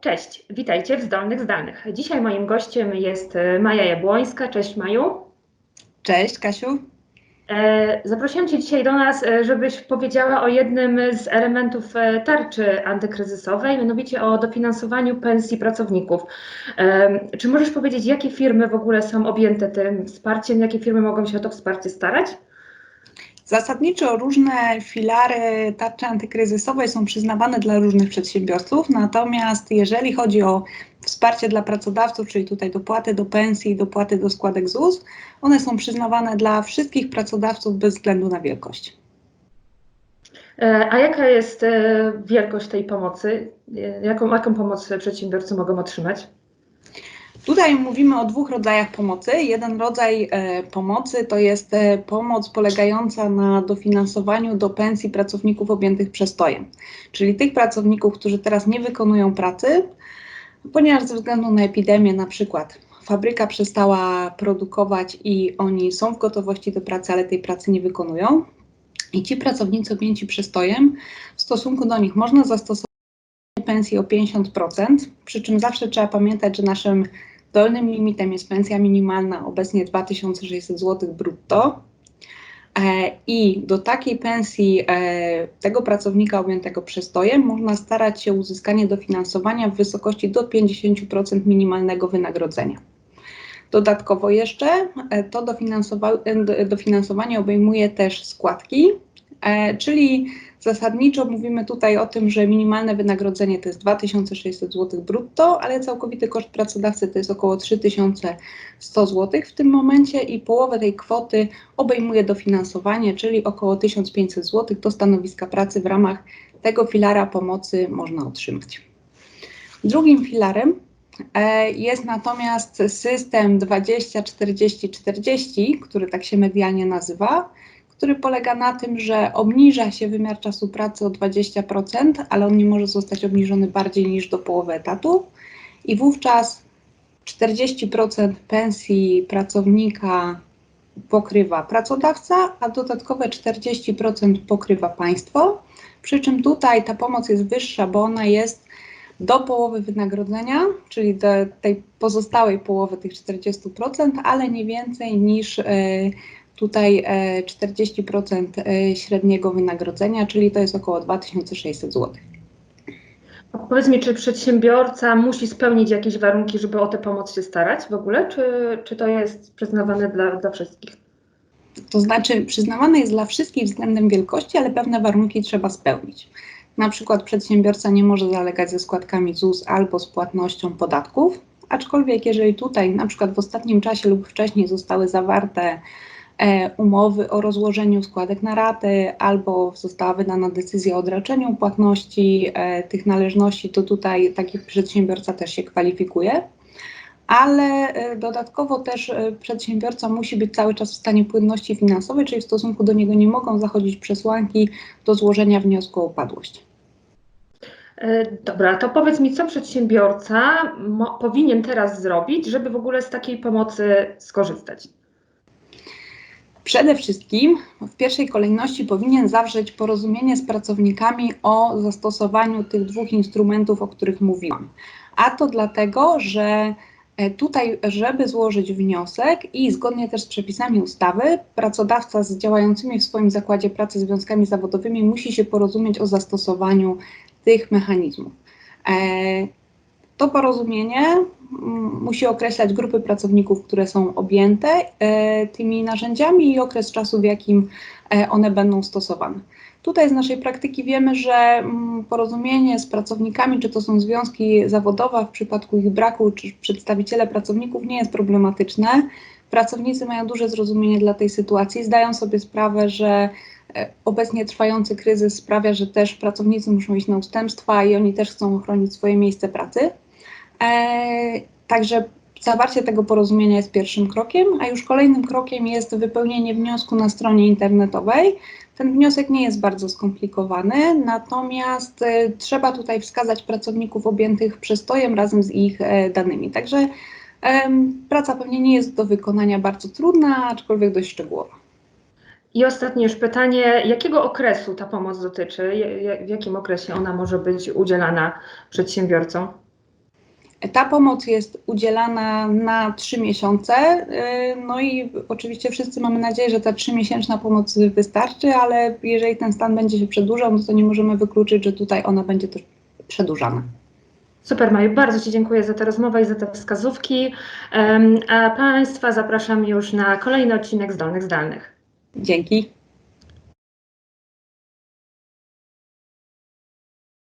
Cześć, witajcie w Zdolnych Zdalnych. Dzisiaj moim gościem jest e, Maja Jabłońska. Cześć Maju. Cześć Kasiu. E, Zaprosiłam Cię dzisiaj do nas, e, żebyś powiedziała o jednym z elementów tarczy antykryzysowej, mianowicie o dofinansowaniu pensji pracowników. Czy możesz powiedzieć, jakie firmy w ogóle są objęte tym wsparciem, jakie firmy mogą się o to wsparcie starać? Zasadniczo różne filary tarczy antykryzysowej są przyznawane dla różnych przedsiębiorców, natomiast jeżeli chodzi o wsparcie dla pracodawców, czyli tutaj dopłaty do pensji, dopłaty do składek ZUS, one są przyznawane dla wszystkich pracodawców bez względu na wielkość. E, A jaka jest e, wielkość tej pomocy? E, Jaką, jaką pomoc przedsiębiorcy mogą otrzymać? Tutaj mówimy o dwóch rodzajach pomocy. Jeden rodzaj e, pomocy to jest e, pomoc polegająca na dofinansowaniu do pensji pracowników objętych przestojem, czyli tych pracowników, którzy teraz nie wykonują pracy, ponieważ ze względu na epidemię na przykład fabryka przestała produkować i oni są w gotowości do pracy, ale tej pracy nie wykonują. I ci pracownicy objęci przestojem, w stosunku do nich można zastosować pensji o 50%, przy czym zawsze trzeba pamiętać, że naszym dolnym limitem jest pensja minimalna, obecnie 2600 zł brutto. E, I do takiej pensji e, tego pracownika objętego przestojem można starać się o uzyskanie dofinansowania w wysokości do 50% minimalnego wynagrodzenia. Dodatkowo jeszcze e, to dofinansowa- do- dofinansowanie obejmuje też składki, czyli Zasadniczo mówimy tutaj o tym, że minimalne wynagrodzenie to jest 2600 zł brutto, ale całkowity koszt pracodawcy to jest około 3100 zł w tym momencie i połowę tej kwoty obejmuje dofinansowanie, czyli około 1500 zł do stanowiska pracy w ramach tego filara pomocy można otrzymać. Drugim filarem e, jest natomiast system 20-40-40, który tak się medialnie nazywa który polega na tym, że obniża się wymiar czasu pracy o 20%, ale on nie może zostać obniżony bardziej niż do połowy etatu i wówczas 40% pensji pracownika pokrywa pracodawca, a dodatkowe 40% pokrywa państwo. Przy czym tutaj ta pomoc jest wyższa, bo ona jest do połowy wynagrodzenia, czyli do tej pozostałej połowy tych 40%, ale nie więcej niż yy, tutaj e, 40% e, średniego wynagrodzenia, czyli to jest około 2600 zł. A Powiedz mi, czy przedsiębiorca musi spełnić jakieś warunki, żeby o tę pomoc się starać w ogóle, czy, czy to jest przyznawane dla, dla wszystkich? To znaczy przyznawane jest dla wszystkich względem wielkości, ale pewne warunki trzeba spełnić. Na przykład przedsiębiorca nie może zalegać ze składkami ZUS albo z płatnością podatków, aczkolwiek jeżeli tutaj na przykład w ostatnim czasie lub wcześniej zostały zawarte e, umowy o rozłożeniu składek na raty albo została wydana decyzja o odraczeniu płatności e, tych należności, to tutaj taki przedsiębiorca też się kwalifikuje. Ale e, dodatkowo też e, przedsiębiorca musi być cały czas w stanie płynności finansowej, czyli w stosunku do niego nie mogą zachodzić przesłanki do złożenia wniosku o upadłość. E, Dobra, to powiedz mi, co przedsiębiorca powinien teraz zrobić, żeby w ogóle z takiej pomocy skorzystać? Przede wszystkim w pierwszej kolejności powinien zawrzeć porozumienie z pracownikami o zastosowaniu tych dwóch instrumentów, o których mówiłam. A to dlatego, że e, tutaj, żeby złożyć wniosek i zgodnie też z przepisami ustawy, pracodawca z działającymi w swoim zakładzie pracy związkami zawodowymi musi się porozumieć o zastosowaniu tych mechanizmów. To porozumienie mm, musi określać grupy pracowników, które są objęte e, tymi narzędziami i okres czasu, w jakim e, one będą stosowane. Tutaj z naszej praktyki wiemy, że mm, porozumienie z pracownikami, czy to są związki zawodowe, w przypadku ich braku, czy przedstawiciele pracowników, nie jest problematyczne. Pracownicy mają duże zrozumienie dla tej sytuacji, zdają sobie sprawę, że e, obecnie trwający kryzys sprawia, że też pracownicy muszą iść na ustępstwa i oni też chcą ochronić swoje miejsce pracy. E, Także zawarcie tego porozumienia jest pierwszym krokiem, a już kolejnym krokiem jest wypełnienie wniosku na stronie internetowej. Ten wniosek nie jest bardzo skomplikowany, natomiast e, trzeba tutaj wskazać pracowników objętych przestojem razem z ich e, danymi. Także praca pewnie nie jest do wykonania bardzo trudna, aczkolwiek dość szczegółowa. I ostatnie już pytanie, jakiego okresu ta pomoc dotyczy? W jakim okresie ona może być udzielana przedsiębiorcom? Ta pomoc jest udzielana na trzy miesiące. y, No i oczywiście wszyscy mamy nadzieję, że ta trzymiesięczna pomoc wystarczy, ale jeżeli ten stan będzie się przedłużał, no to nie możemy wykluczyć, że tutaj ona będzie też przedłużana. Super Maju, bardzo Ci dziękuję za tę rozmowę i za te wskazówki. A Państwa zapraszam już na kolejny odcinek Zdolnych Zdalnych. Dzięki.